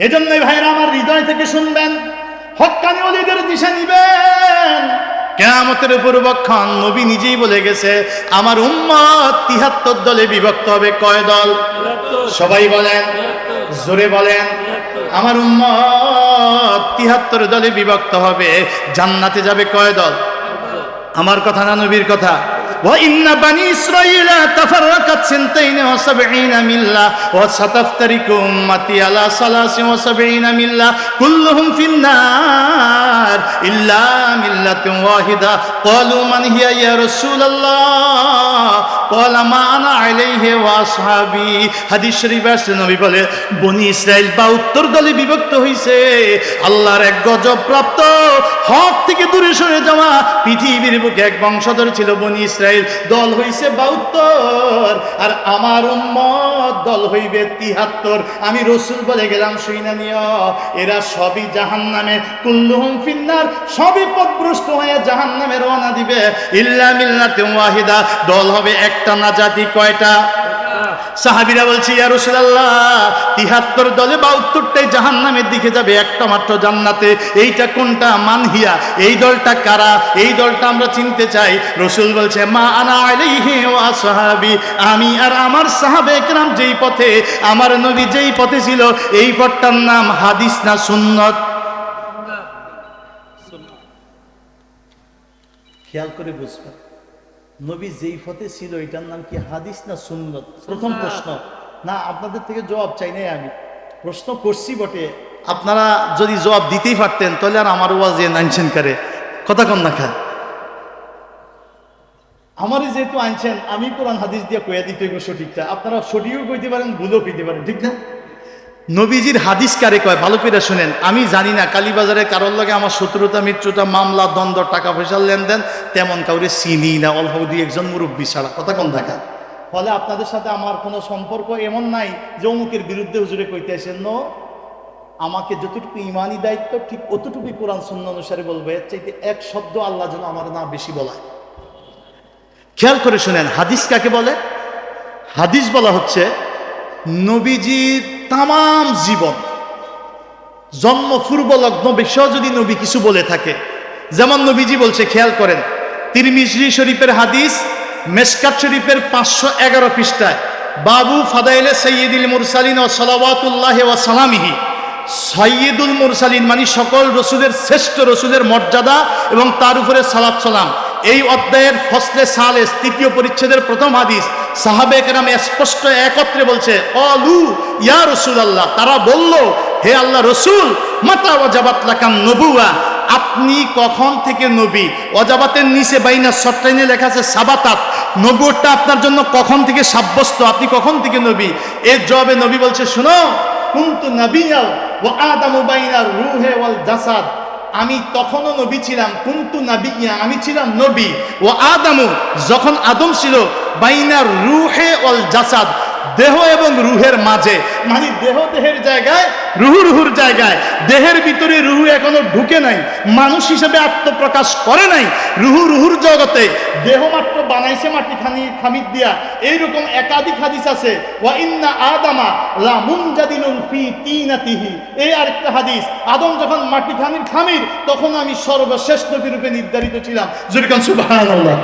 এজন্যই ভাইরা আমার হৃদয় থেকে শুনবেন হক্কানি অলিদের দিশা নিবেন। কেয়ামতের পূর্বক্ষণ নবী নিজেই বলে গেছে, আমার উম্মত তিহাত্তর দলে বিভক্ত হবে। কয় দল? সবাই বলেন, জোরে বলেন, আমার উম্মত তিহাত্তর দলে বিভক্ত হবে। জান্নাতে যাবে কয় দল? আমার কথা না নবীর কথা? وإن بني إسرائيل تفرقت سنتين وسبعين ملة وستفترق أمتي على ثلاث وسبعين ملة كلهم في النار উত্তর দলে বিভক্ত হইছে। আল্লাহর এক গজব প্রাপ্ত। হক থেকে দূরে সরে যাওয়া পৃথিবীর বুকে এক বংশধর ছিল বনি ইসরায়েল দল হইছে বাউত্তর আর আমার উম্মত দল হইবে তিহাত্তর। আমি রসুল বলে গেলাম, শুইনা এরা সবই জাহান নামে কুল্লুহম ফিন্নার। সবই পথভ্রষ্ট হয়ে জাহান নামে রওনা দিবে। ইল্লা মিল্লাতে ওয়াহিদা, দল হবে একটা না জাতি কয়টা? সাহাবিরা বলছি, ইয়া রাসূলুল্লাহ, তিহাত্তর দলে বা উত্তরটাই জাহান নামের দিকে যাবে, একটা মাত্র জান্নাতে। এইটা কোনটা? মানহিয়া। এই দলটা কারা? এই দলটা আমরা চিনতে চাই। রসুল বলছে, মা আনা আলাইহি ওয়া সাহাবি, আমি আর আমার সাহাবে একরাম যেই পথে, আমার নবী যেই পথে ছিল, এই পথটার নাম হাদিস না সুন্নত? খেয়াল করে বুঝবেন নবী যেই পথে ছিল এটার নাম কি হাদিস না সুন্নত? প্রথম প্রশ্ন। না আপনাদের থেকে জবাব চাই নাই আমি। প্রশ্ন করছি বটে আপনারা যদি জবাব দিতেই পারতেন তাহলে আর আমার ওয়াজে আনছেন কারে? কথা কন না খা আমারই যেহেতু আনছেন আমি কোরআন হাদিস দিয়ে কইয়া দিতে সঠিকটা। আপনারা সঠিকও কইতে পারেন ভুলও কইতে পারেন ঠিক না? নবীজির হাদিস কারে কয়, ভালো করে শুনেন। আমি জানি না, কালীবাজারে কারোর লগে আমার শত্রুতা, মিত্রতা, মামলা, দ্বন্দ্ব, টাকা পয়সার লেনদেন, তেমন কাউরে চিনি না। অল্প দুই একজন মুরব্বী ছাড়া। কথা কোন দেখা? ফলে আপনাদের সাথে আমার কোনো সম্পর্ক এমন নাই যে অমুকের বিরুদ্ধে হুজুরে কইতে আসেন, নো, আমাকে যতটুকু ইমানি দায়িত্ব, ঠিক অতটুকুই কোরআন শূন্য অনুসারে বলব, এর চাইতে এক শব্দ আল্লাহ যেন আমার না বেশি বলায়। খেয়াল করে শুনেন, হাদিস কাকে বলে? হাদিস বলা হচ্ছে, নবীজির তাম জীবন। জন্ম, পূর্ব, লগ্ন বিষয় যদি নবী কিছু বলে থাকে, যেমন নবীজি বলছে, খেয়াল করেন তিরমিজরি শরীফের হাদিস, মেসকাত শরীফের পাঁচশো এগারো পৃষ্ঠায়, বাবু ফাদাইলে সৈয়দুল মুরসালিন ও সলাওয়াতুল্লাহ ও সালামিহি। সৈয়দুল মুরসালিন মানে সকল রসুলের, শ্রেষ্ঠ রসুলের মর্যাদা এবং তার উপরে সালাত সালাম। এই অধ্যায়ের ফসলে সালেস, তৃতীয় পরিচ্ছেদের প্রথম হাদিস। সাহাবে কেরাম স্পষ্ট একত্রে বলছে অলু ইয়া রসুল আল্লাহ তারা বলল, হে আল্লাহ রসুল, মাতা ওয়াজাবাত লাকাম নবুয়া আপনি কখন থেকে নবী? অজাবাতের নিচে বাইনা সট্টাইনে লেখা আছে, সাবাতাত। নবুয়টা আপনার জন্য কখন থেকে সাব্যস্ত? আপনি কখন থেকে নবী? এর জবাবে নবী বলছে, শুনো, কুন্তু নবিয়াল ও আদামু বাইনার রুহে ওয়াল জাসাদ। আমি তখনও নবী ছিলাম, কুন্তু নাবিয়া আমি ছিলাম নবী। ও আদামু, যখন আদম ছিল বাইনার রুহে অল জাসাদ দেহ এবং রুহের মাঝে। মানে দেহ দেহের জায়গায়, রুহু রুহুর জায়গায়। দেহের ভিতরে রুহু এখনও ঢুকে নাই। মানুষ হিসেবে আত্মপ্রকাশ করে নাই। রুহু রুহুর জগতে দেহ মাত্র বানাইছে মাটি খানি খামিদ দিয়া। এইরকম একাধিক হাদিস আছে। ওয়া ইন্না আদামা লা মুনজাদিলুন ফি তিনাতিহি। এই আরেকটা হাদিস, আদম যখন মাটি খানির খামির, তখন আমি সর্বশ্রেষ্ঠ রূপে নির্ধারিত ছিলাম। যেরকম সুবহানাল্লাহ।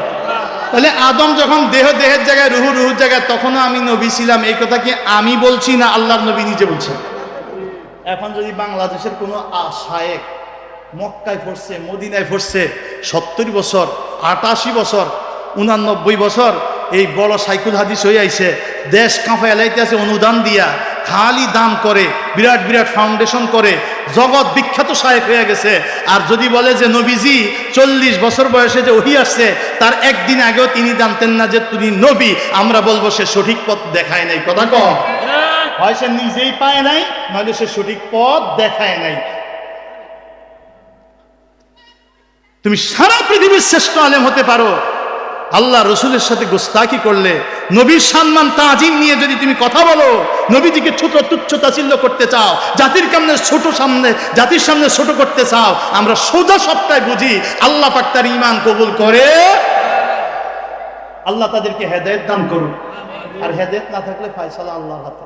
তাহলে আদম যখন দেহ দেহের জায়গায়, রুহু রুহুর জায়গায়, তখনও আমি নবী ছিলাম। এই কথা কি আমি বলছি না আল্লাহর নবী নিজে বলছেন? এখন যদি বাংলাদেশের কোনো শায়েক মক্কায় পড়ছে, মদিনায় পড়ছে, সত্তর বছর, আটাশি বছর, উনানব্বই বছর এই বড় সাইকুল হাদিস হয়ে আইছে, দেশ কাঁপা এলাইতে আছে অনুদান দিয়া, খালি দান করে, বিরাট বিরাট ফাউন্ডেশন করে, জগৎ বিখ্যাত সাহেব হয়ে গেছে। আর যদি বলে যে নবীজি চল্লিশ বছর বয়সে যে ওহি আসছে, তার একদিন আগেও তিনি জানতেন না যে তিনি নবী, আমরা বলব সে সঠিক পথ দেখায় নাই। কথা কম? হয় সে নিজেই পায় নাই নইলে সে সঠিক পথ দেখায় নাই। তুমি সারা পৃথিবীর শ্রেষ্ঠ আলেম হতে পারো। আল্লাহ রসুলের সাথে গোস্তাকি করলে নবীর সম্মান তাজিম নিয়ে যদি তুমি কথা বলো, নবীজিকে ছোট তুচ্ছ তাচিল্য করতে চাও, জাতির সামনে ছোট সামনে, জাতির সামনে ছোট করতে চাও, আমরা সোজা সবটাই বুঝি, আল্লাহ পাক তার ইমান কবুল করে। আল্লাহ তাদেরকে হেদায়ত দান করুন। আর হেদায়ত না থাকলে ফায়সালা আল্লাহ হাতে।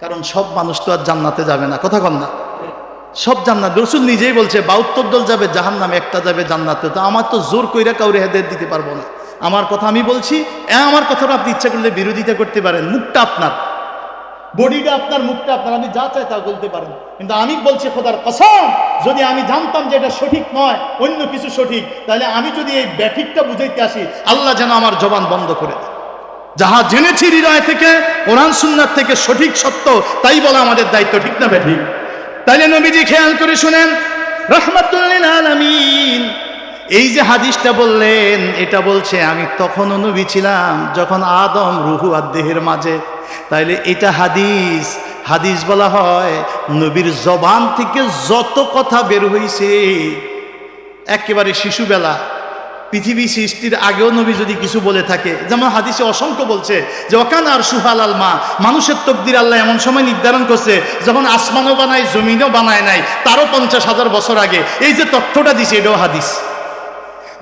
কারণ সব মানুষ তো আর জান্নাতে যাবে না, কথা কম না। সব জান্নাত, রসুল নিজেই বলছে, বাউত্তর দল যাবে জাহান নামে একটা যাবে জান্নাতে। তো আমার তো জোর কইরা কাউরে হেদায়ত দিতে পারব না। আমার কথা আমি বলছি এ আমার কথাটা আপনি ইচ্ছা করলে বিরোধিতা করতে পারেন, মুখটা আপনার। বডিটা আপনার, মুখটা আপনার আমি যা চাই তা বলতে পারেন। কিন্তু আমি বলছি, খোদার কসম, যদি আমি জানতাম যে এটা সঠিক নয়, অন্য কিছু সঠিক, তাহলে আমি যদি এই ব্যাঠিকটা বুঝাইতে আসি, আল্লাহ যেন আমার জবান বন্ধ করে দেয় যাহা জেনেছি হৃদয় থেকে, কোরআন সুন্নার থেকে সঠিক সত্য, তাই বলা আমাদের দায়িত্ব, ঠিক না ব্যাঠিক? তাইলে নবীজি খেয়াল করে শুনেন রহমাতুল্লিল আলামিন এই যে হাদিসটা বললেন, এটা বলছে, আমি তখনও নবী ছিলাম যখন আদম রুহু আর দেহের মাঝে। তাইলে এটা হাদিস। হাদিস বলা হয়, নবীর জবান থেকে যত কথা বের হইছে, একেবারে শিশুবেলা। পৃথিবী সৃষ্টির আগেও নবী যদি কিছু বলে থাকে, যেমন হাদিসে অসংখ্য বলছে যে অকান আর সুহাল আল মা মানুষের তকদির আল্লাহ এমন সময় নির্ধারণ করছে, যখন আসমানও বানায়, জমিনও বানায় নাই, তারও পঞ্চাশ হাজার বছর আগে। এই যে তথ্যটা দিছে, এটাও হাদিস।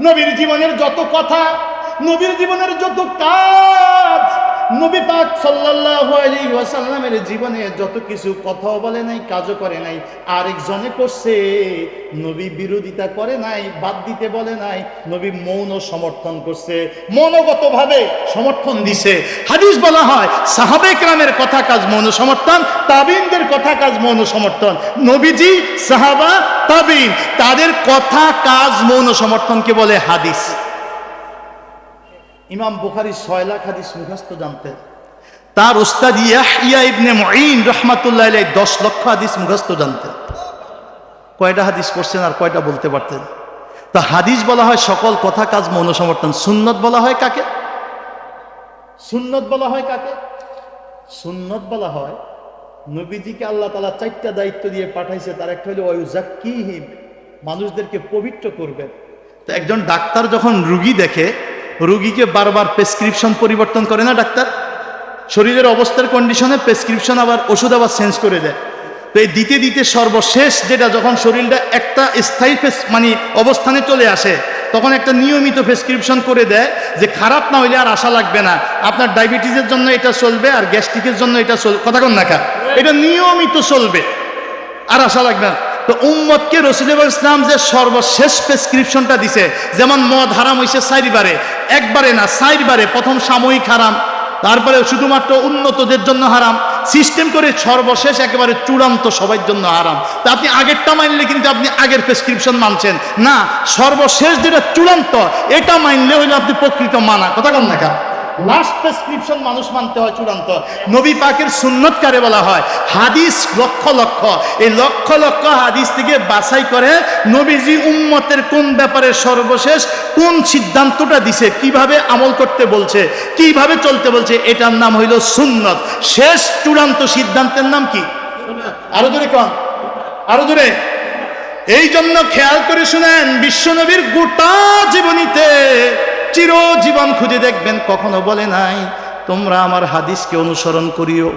নবীর জীবনের যত কথা নবীর জীবনের যত কাজ নবী পাক সাল্লাল্লাহু আলাইহি ওয়াসাল্লামের জীবনে যত কিছু কথাও বলে নাই, কাজও করে নাই, আরেকজনে করছে, নবী বিরোধিতা করে নাই, বাদ দিতে বলে নাই, নবী মৌন সমর্থন করছে, মনোগতভাবে সমর্থন দিছে। হাদিস বলা হয়, সাহাবে কেরামের কথা কাজ মৌন সমর্থন, তাবিনদের কথা কাজ মৌন সমর্থন। নবীজি সাহাবা, তাবিন, তাদের কথা কাজ মৌন সমর্থনকে বলে হাদিস। ইমাম বুখারি ছয় লাখ হাদিস মুখস্থ জানতেন। তার ওস্তাদ ইয়াহিয়া ইবনে মুঈন রহমাতুল্লাহ আলাইহি দশ লক্ষ হাদিস মুখস্থ জানতেন। কয়টা হাদিস পড়ছেন আর কয়টা বলতে পারতেন? তা হাদিস বলা হয় সকল কথা কাজ মনোসমর্থন সুন্নত বলা হয় কাকে? সুন্নত বলা হয় কাকে? সুন্নত বলা হয় নবীজিকে আল্লাহ তালা চারটা দায়িত্ব দিয়ে পাঠাইছে তার একটা হলো ওয়ুজাক্কিহিম মানুষদেরকে পবিত্র করবেন। তো একজন ডাক্তার যখন রুগী দেখে রুগীকে বারবার প্রেসক্রিপশন পরিবর্তন করে না ডাক্তার? শরীরের অবস্থার কন্ডিশনে প্রেসক্রিপশন আবার ওষুধ আবার চেঞ্জ করে দেয়। তো এই দিতে দিতে সর্বশেষ যেটা যখন শরীরটা একটা স্থায়ী ফেস- মানে অবস্থানে চলে আসে, তখন একটা নিয়মিত প্রেসক্রিপশন করে দেয় যে খারাপ না হইলে আর আশা লাগবে না। আপনার ডায়াবেটিসের জন্য এটা চলবে, আর গ্যাস্ট্রিকের জন্য এটা চলবে কথা কোন নাকা এটা নিয়মিত চলবে, আর আশা লাগবে না। তো উম্মতকে রসুল ইসলাম যে সর্বশেষ প্রেসক্রিপশনটা দিছে, যেমন মদ হারাম হইছে চারিবারে, একবারে না, চারবারে, প্রথম সাময়িক হারাম তারপরে শুধুমাত্র উন্নতদের জন্য হারাম সিস্টেম করে সর্বশেষ একেবারে চূড়ান্ত সবার জন্য হারাম। তা আপনি আগেরটা মানলে কিন্তু আপনি আগের প্রেসক্রিপশন মানছেন। না, সর্বশেষ যেটা চূড়ান্ত, এটা মানলে হইলে আপনি প্রকৃত মানা। কথা কন না লাস্ট প্রেসক্রিপশন মানুষ মানতে হয় চূড়ান্ত। নবী পাকের সুন্নত কারে বলা হয়? হাদিস লক্ষ লক্ষ। এই লক্ষ লক্ষ হাদিস থেকে বাছাই করে নবীজি উম্মতের কোন ব্যাপারে সর্বশেষ, কোন সিদ্ধান্তটা দিছে, কীভাবে আমল করতে বলছে, কীভাবে চলতে বলছে, এটার নাম হইল সুন্নত। শেষ চূড়ান্ত সিদ্ধান্তের নাম কি? আরও জোরে কন। আরও জোরে। এই জন্য খেয়াল করে শুনেন, বিশ্বনবীর গোটা জীবনীতে চিরজীবন খুঁজে দেখবেন, কখনো বলে নাই, তোমরা আমার হাদিসকে অনুসরণ করিও।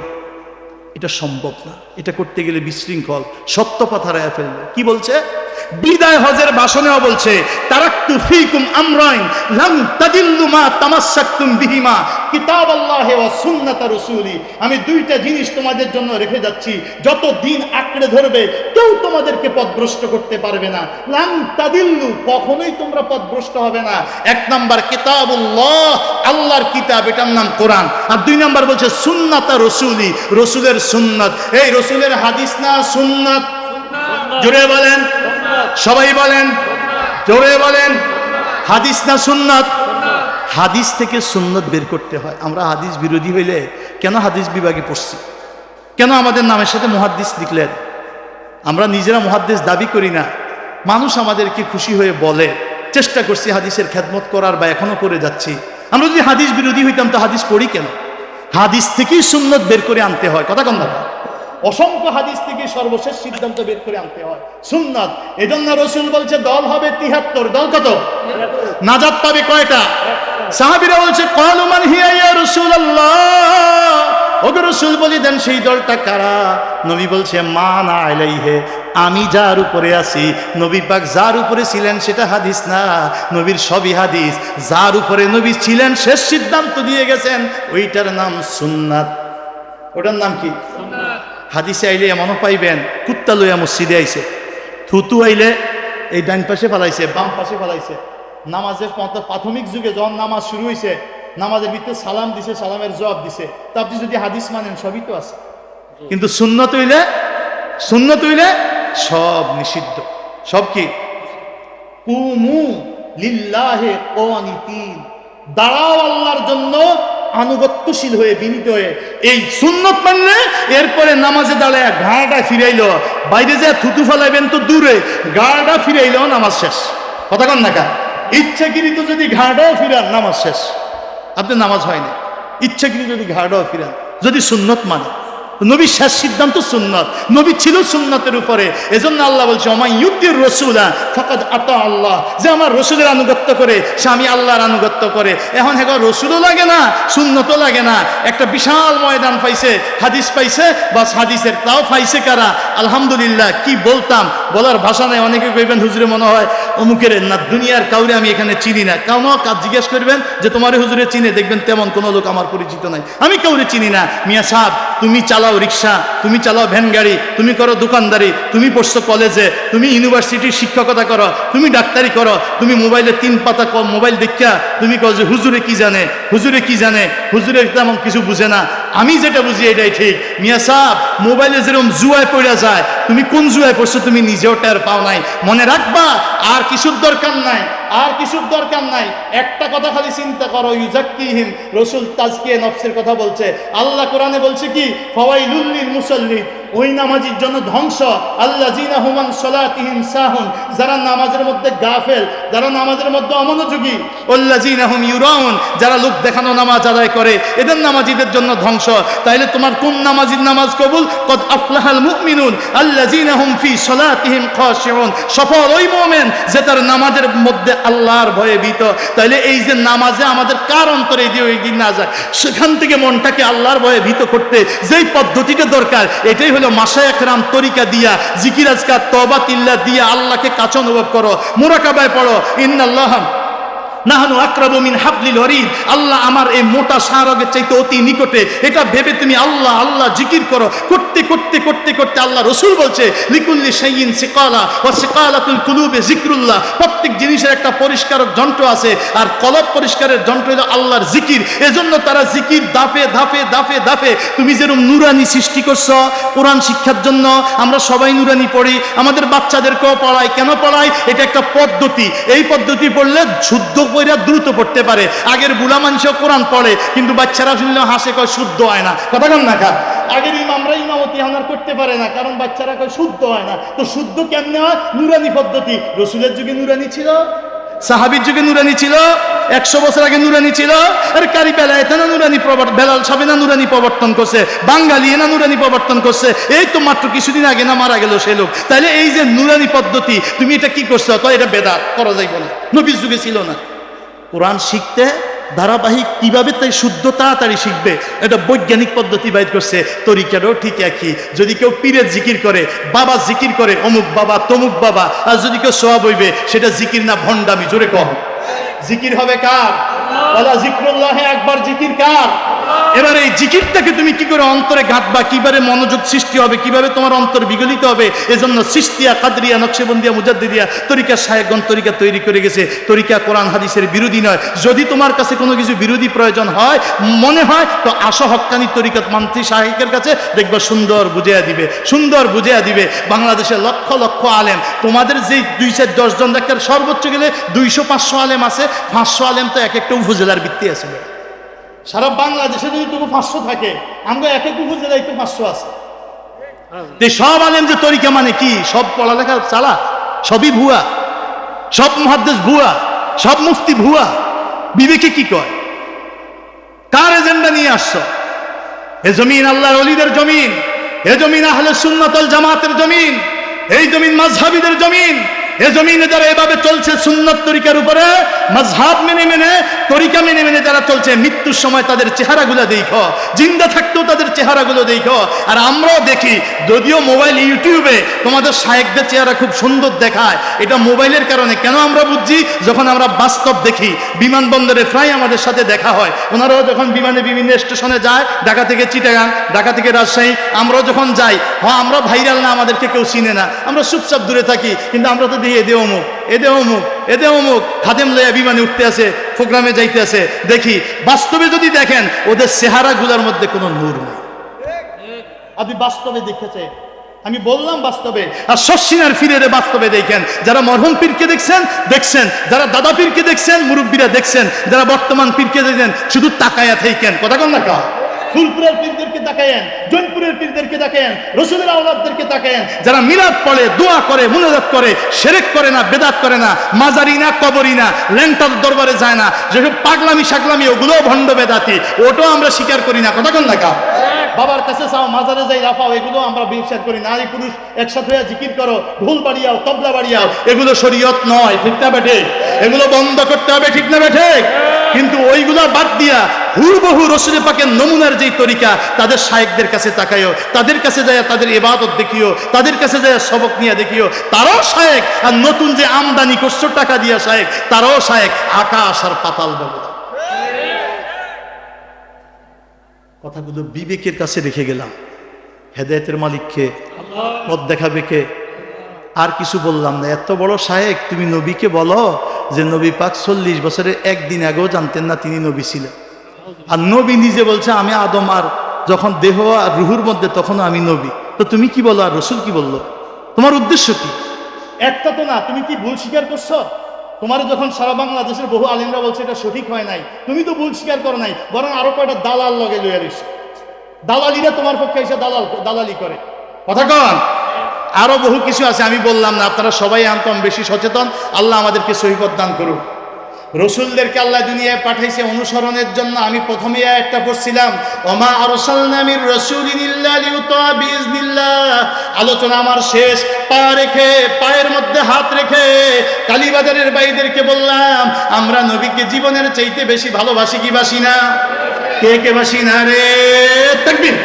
এটা সম্ভব না। এটা করতে গেলে বিশৃঙ্খল, সত্য কথা রায় ফেলবে। কি বলছে? বিদায় হজের বাসনেও বলছে আমি দুইটা জিনিস তোমাদের জন্য রেখে যাচ্ছি। যত দিন আঁকড়ে ধরবে, কেউ তোমাদেরকে পথভ্রষ্ট করতে পারবে না। লাম তাদিল্লু কখনোই তোমরা পথভ্রষ্ট হবে না। এক নাম্বার কিতাবুল্লাহ, আল্লাহর কিতাব, এটার নাম কোরআন। আর দুই নাম্বার বলছে সুন্নাতা রসুলি। রসুলের সুন্নাত। এই রসুলের হাদিস না সুন্নাত? জোরে বলেন। সবাই বলেন। জোরে বলেন। হাদিস না সুন্নাত? হাদিস থেকে সুন্নত বের করতে হয়। আমরা হাদিস বিরোধী হইলে কেন হাদিস বিভাগে পড়ছি? কেন আমাদের নামের সাথে মহাদ্দিস লিখলেন? আমরা নিজেরা মহাদ্দেশ দাবি করি না। মানুষ আমাদেরকে খুশি হয়ে বলে, চেষ্টা করছি হাদিসের খেদমত করার বা এখনও করে যাচ্ছি। আমরা যদি হাদিস বিরোধী হইতাম, তো হাদিস পড়ি কেন? হাদিস থেকেই সুন্নত বের করে আনতে হয়। কথা কম দাদা অসংখ্য হাদিস থেকে সর্বশেষ সিদ্ধান্ত বের করে আনতে হয়। সুন্নত। এজন্য রসুল বলছে, দল হবে তিহাত্তর। দল কত? নাজাত পাবে কয়টা? সাহাবিরা বলছে কলমান হিয়া রাসূলুল্লাহ? ওগো রসুল বলি দেন, সেই দলটা কারা? নবী বলছে, মা না আলাইহে। আমি যার উপরে আছি, নবী পাক যার উপরে ছিলেন সেটা হাদিস না, নবীর সবই হাদিস। যার উপরে নবী ছিলেন, শেষ সিদ্ধান্ত দিয়ে গেছেন, ওইটার নাম সুন্নাত। ওটার নাম কি? হাদিসে আইলে এমনও পাইবেন, কুত্তা লইয়া মসজিদে আইছে, থুতু আইলে এই ডান পাশে ফেলাইছে, বাম পাশে ফেলাইছে। নামাজের প্রাথমিক যুগে যখন নামাজ শুরু হয়েছে নামাজের ভিতরে সালাম দিছে, সালামের জবাব দিছে। তা আপনি যদি হাদিস মানেন, সবই তো আছে। কিন্তু সুন্নত হইলে সুন্নত হইলে সব নিষিদ্ধ। সব কি? কুমু লিল্লাহে কোয়ানিতিন দাঁড়াও আল্লাহর জন্য আনুগত্যশীল হয়ে, বিনীত হয়ে। এই সুন্নত মানলে এরপরে নামাজে দাঁড়ায় ঘাড়টা ফিরাইল। বাইরে যা থুতু ফেলাইবেন তো দূরে গাড়া ফিরাইল, নামাজ শেষ। কথা কন না কা ইচ্ছাকৃত যদি ঘাড়াও ফিরান, নামাজ শেষ। আপনি নামাজ হয় না ইচ্ছাকৃত যদি ঘাড়াও ফিরান, যদি সুন্নত মানে। নবীর শেষ সিদ্ধান্ত সুন্নত। নবী ছিল সুন্নতের উপরে। এজন্য আল্লাহ বলছে অমাই ইউদ্দির রসুলা ফকাত আত আল্লাহ। যে আমার রসুলের আনুগত্য করে সে আমি আল্লাহর আনুগত্য করে। এখন হ্যাঁ রসুলও লাগে না, সুন্নতও লাগে না। একটা বিশাল ময়দান পাইছে, হাদিস পাইছে, বাস হাদিসের তাও পাইছে কারা? আলহামদুলিল্লাহ, কি বলতাম? বলার ভাষা নেই, অনেকে কইবেন, হুজুরে মনে হয় অমুকের না, দুনিয়ার কাউরে আমি এখানে চিনি না। কাউন কাজ জিজ্ঞেস করবেন যে, তোমার হুজুরে চিনে? দেখবেন তেমন কোনো লোক আমার পরিচিত নাই। আমি কাউরে চিনি না। মিয়া সাহেব, তুমি চালাও রিক্সা, তুমি চালাও ভ্যান গাড়ি, তুমি করো দোকানদারি, তুমি পড়ছো কলেজে, তুমি ইউনিভার্সিটির শিক্ষকতা করো, তুমি ডাক্তারি করো, তুমি মোবাইলে তিন পাতা কম, মোবাইল দেখা তুমি কো যে, হুজুরে কি জানে? হুজুরে কি জানে? হুজুরে তেমন কিছু বুঝে না। আমি যেটা বুঝি এটাই ঠিক। মিয়া সাহেব, মোবাইলে যেরকম জুয়ায় পড়া যায়, তুমি কোন জুয়ায় পড়ছো তুমি নিজেও টের পাও নাই। মনে রাখবা, আর কিছুর দরকার নাই, আর কিছুর দরকার নাই। একটা কথা খালি চিন্তা করো, ইউজাক্কিহিম, রসুল তাজকিয়ে নফসের কথা বলছে। আল্লাহ কোরআনে বলছে কি? ফওয়াইলুল্লিল মুসাল্লিন। ওই নামাজির জন্য ধ্বংস। আল্লাহ জিনা হুমান সলাতিহিম সাহুন। যারা নামাজের মধ্যে গাফেল, যারা নামাজের মধ্যে অমনোযোগী। ওল্লাজিনা হুম ইউরাউন। যারা লোক দেখানো নামাজ আদায় করে, এদের নামাজিদের জন্য ধ্বংস। তাইলে তোমার কোন নামাজির নামাজ কবুল? কদ আফলাহাল মুমিনুন। আল্লাজিনা হুম ফি সলাতিহিম খাশিউন। সফল ওই মোমেন যে তার নামাজের মধ্যে আল্লাহর ভয়ে ভীত। তাইলে এই যে নামাজে আমাদের কার অন্তরে দিয়ে ওই দিন না যায়? সেখান থেকে মনটাকে আল্লাহর ভয়ে ভীত করতে যেই পদ্ধতিটা দরকার, এটাই মাসা একরাম তরিকা দিয়া জিকিরাজকার তবাতিল্লা তবা তিল্লা দিয়া আল্লাহকে কাছে অনুভব করো, মুরাকাবায় পড়ো, ইন্নাল্লাহ নাহানু আক্রাবু মিন হাবলিল ওয়ারিদ আল্লাহ আমার এই মোটা সারগের চাইতে অতি নিকটে। এটা ভেবে তুমি আল্লাহ আল্লাহ জিকির করো। করতে করতে করতে করতে আল্লাহ রসুল বলছে, লিকুল্লি শাইইন সিকালা ওয়া সিকালাতুল কুলুবে জিকরুল্লাহ প্রত্যেক জিনিসের একটা পরিষ্কারক যন্ত্র আছে, আর কলব পরিষ্কারের যন্ত্র হলো আল্লাহর জিকির। এজন্য তারা জিকির দাফে দাফে দাফে দাফে তুমি যেরকম নুরানি সৃষ্টি করছ কোরআন শিক্ষার জন্য, আমরা সবাই নুরানি পড়ি, আমাদের বাচ্চাদেরকেও পড়াই। কেন পড়াই? এটা একটা পদ্ধতি। এই পদ্ধতি পড়লে শুদ্ধ কইরা দ্রুত পড়তে পারে। আগের বুড়া মানুষও কোরআন পড়ে, কিন্তু বাচ্চারা শুনলে হাসে, কয়, শুদ্ধ হয় না। কথা কন না খা আগের ইমামরা ইমামতি হানার করতে পারে না, কারণ বাচ্চারা কয়, শুদ্ধ হয় না। তো শুদ্ধ কেমনে হয়? নুরানি পদ্ধতি। রসুলের যুগে নুরানি ছিল? সাহাবির যুগে নুরানি ছিল? একশো বছর আগে নুরানি ছিল? আর কারি বেলায় না নুরানি প্রবর্তন বেলাল সাবে না নুরানি প্রবর্তন করছে? বাঙালি না নুরানি প্রবর্তন করছে? এই তো মাত্র কিছুদিন আগে না মারা গেল সে লোক। তাহলে এই যে নুরানি পদ্ধতি, তুমি এটা কি করছ? তো এটা বেদাত, করা যাইব না। নবীর যুগে ছিল না। কোরআন শিখতে ধারাবাহিক কীভাবে তাই শুদ্ধ তাড়াতাড়ি শিখবে এটা বৈজ্ঞানিক পদ্ধতি বাইর করছে। তরিকারও ঠিক একই। যদি কেউ পীরের জিকির করে বাবা জিকির করে অমুক বাবা তমুক বাবা আর যদি কেউ সোয়া বইবে সেটা জিকির না ভণ্ডামি জোরে কম। জিকির হবে কার? বলা জিক্রুল্লাহ একবার জিকির কার? এবার এই জিকিরটাকে তুমি কি করে অন্তরে গাঁথবা কীভাবে মনোযোগ সৃষ্টি হবে? কীভাবে তোমার অন্তর বিগলিত হবে? এজন্য সৃষ্টিয়া কাদরিয়া, নকশেবন্দিয়া, মুজাদ্দিদিয়া, তরিকা সাহেবগণ তরিকা তৈরি করে গেছে। তরিকা কোরআন, হাদিসের বিরোধী নয়। যদি তোমার কাছে কোনো কিছু বিরোধী প্রয়োজন হয়, মনে হয়, তো আসো হক্কানি তরিকাত মান্ত্রী সাহেবের কাছে, দেখবা সুন্দর বুঝিয়া দিবে। সুন্দর বুঝিয়া দিবে। বাংলাদেশের লক্ষ লক্ষ আলেম। তোমাদের যে দুই চার দশজন দেখার সর্বোচ্চ গেলে দুইশো, পাঁচশো আলেম আছে। পাঁচশো আলেম তো এক একটা উপজেলার ভিত্তি আছে। সারা বাংলাদেশে যদি তবু পাঁচশো থাকে, আমরা এক এক উপজেলায় একটু পাঁচশো আছে। সব আলেম যে তরিকা মানে কি? সব পড়ালেখা চালা সবই ভুয়া, সব মহাদ্দেশ ভুয়া, সব মুফতি ভুয়া, বিবেকে কি কয়? কার এজেন্ডা নিয়ে আসছ? এ জমিন আল্লাহর অলিদের জমিন, এ জমিন আহলে সুন্নতল জামাতের জমিন, এই জমিন মাঝহাবিদের জমিন এ জমিনে যারা এভাবে চলছে সুন্নত তরিকার উপরে মাঝহাব মেনে মেনে, তরিকা মেনে মেনে যারা চলছে, মৃত্যুর সময় তাদের চেহারাগুলো দেখো, জিন্দা থাকতেও তাদের চেহারাগুলো দেখো। আর আমরাও দেখি, যদিও মোবাইল ইউটিউবে তোমাদের শায়েকদের চেহারা খুব সুন্দর দেখায়, এটা মোবাইলের কারণে। কেন আমরা বুঝছি? যখন আমরা বাস্তব দেখি, বিমানবন্দরে প্রায় আমাদের সাথে দেখা হয়। ওনারাও যখন বিমানে বিভিন্ন স্টেশনে যায়, ঢাকা থেকে চিটাগাং, ঢাকা থেকে রাজশাহী, আমরাও যখন যাই হ্যাঁ আমরা ভাইরাল না, আমাদেরকে কেউ চিনে না। আমরা চুপচাপ দূরে থাকি, কিন্তু আমরা তো দিই এদে অমুক এদে অমুক এদে অমুক। খাদেম লইয়া বিমানে উঠতে আছে প্রোগ্রামে যাইতে আছে। দেখি, বাস্তবে যদি দেখেন, ওদের চেহারাগুলোর মধ্যে কোনো নূর নেই। আপনি বাস্তবে দেখেছে আমি বললাম বাস্তবে। আর শশিনার ফিরে বাস্তবে দেখেন। যারা মরহুম পীরকে দেখছেন দেখছেন। যারা দাদা পীরকে দেখছেন, মুরব্বীরা দেখছেন। যারা বর্তমান পীরকে দেখছেন, শুধু তাকায়া থাকেন। কথা কন না ফুলপুরের পীরদেরকে তাকায়েন জৈনপুরের পীরদেরকে তাকায়েন রসুলের আওলাদদেরকে তাকায়েন যারা মিলাদ পড়ে দোয়া করে মুনাজাত করে সেরেক করে না বেদাত করে না মাজারি না কবরি না ল্যাংটার দরবারে যায় না যেসব পাগলামি সাগলামি ওগুলোও ভণ্ড বেদাতি ওটাও আমরা স্বীকার করি না। কথা কন কা? বাবার কাছে চাও মাজারে যাই রাফাও এগুলো আমরা বিশ্বাস করি নারী পুরুষ একসাথে হয়ে জিকির করো ঢোল বাড়িয়াও তবলা বাড়িয়াও এগুলো শরীয়ত নয় ঠিক না বেঠে এগুলো বন্ধ করতে হবে ঠিক না বেঠে কিন্তু ওইগুলো বাদ দিয়া হুবহু রসুল পাকের নমুনার যেই তরিকা, তাদের শায়েকদের কাছে তাকাইও তাদের কাছে যায় তাদের এবাদত দেখিও, তাদের কাছে যায় সবক নিয়ে দেখিও, তারাও শায়েক, আর নতুন যে আমদানি করছ টাকা দিয়া শায়েক, তারাও শায়েক, আকাশ আর পাতাল ব্যবধান। কথাগুলো বিবেকের কাছে রেখে গেলাম। হেদায়তের মালিককে, পথ দেখাবে কে? আর কিছু বললাম না। এত বড় শায়েক, তুমি নবীকে বলো যে, নবী পাক চল্লিশ বছরের একদিন আগেও জানতেন না তিনি নবী ছিলেন। আর নবী নিজে বলছে, আমি আদম আর যখন দেহ আর রুহুর মধ্যে, তখনও আমি নবী। তো তুমি কি বলো আর রসুল কি বলল? তোমার উদ্দেশ্য কি? একটা তো না, তুমি কি ভুল স্বীকার করছ? তোমার যখন সারা বাংলাদেশের বহু আলিমরা বলছে, এটা সঠিক হয় নাই। তুমি তো ভুল স্বীকার করো নাই, বরং আরও কয়টা দালাল লগে লইয়া রয়েছে দালালিরা তোমার পক্ষে এসে দালাল, দালালি করে। কথা কন? আরও বহু কিছু আছে, আমি বললাম না, আপনারা সবাই আন্তম, বেশি সচেতন। আল্লাহ আমাদেরকে সহিপত দান করুক। রসুলদেরকে আল্লাহ দুনিয়ায় পাঠাইছে অনুসরণের জন্য আমি প্রথমে একটা পড়ছিলাম, ওমা আরসালনামির রাসূলিল্লাহ আলোচনা আমার শেষ, পা রেখে, পায়ের মধ্যে হাত রেখে কালীবাজারের বাইদেরকে বললাম, আমরা নবীকে জীবনের চাইতে বেশি ভালোবাসি কি বাসি না? কে কে বাসি না রে? তাকবীর।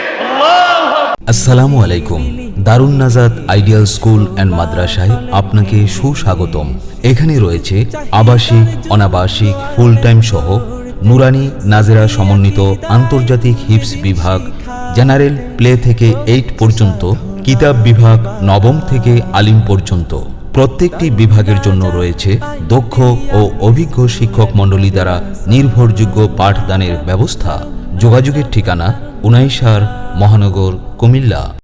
আসসালামু আলাইকুম। দারুণ নাজাদ আইডিয়াল স্কুল অ্যান্ড মাদ্রাসায় আপনাকে সুস্বাগতম। এখানে রয়েছে আবাসিক, অনাবাসিক ফুল টাইম সহ নুরানি নাজেরা সমন্বিত আন্তর্জাতিক হিপস বিভাগ, জেনারেল প্লে থেকে এইট পর্যন্ত, কিতাব বিভাগ নবম থেকে আলিম পর্যন্ত। প্রত্যেকটি বিভাগের জন্য রয়েছে দক্ষ ও অভিজ্ঞ শিক্ষক মণ্ডলী দ্বারা নির্ভরযোগ্য পাঠদানের ব্যবস্থা। যোগাযোগের ঠিকানা উনাইশার মহানগর কুমিল্লা।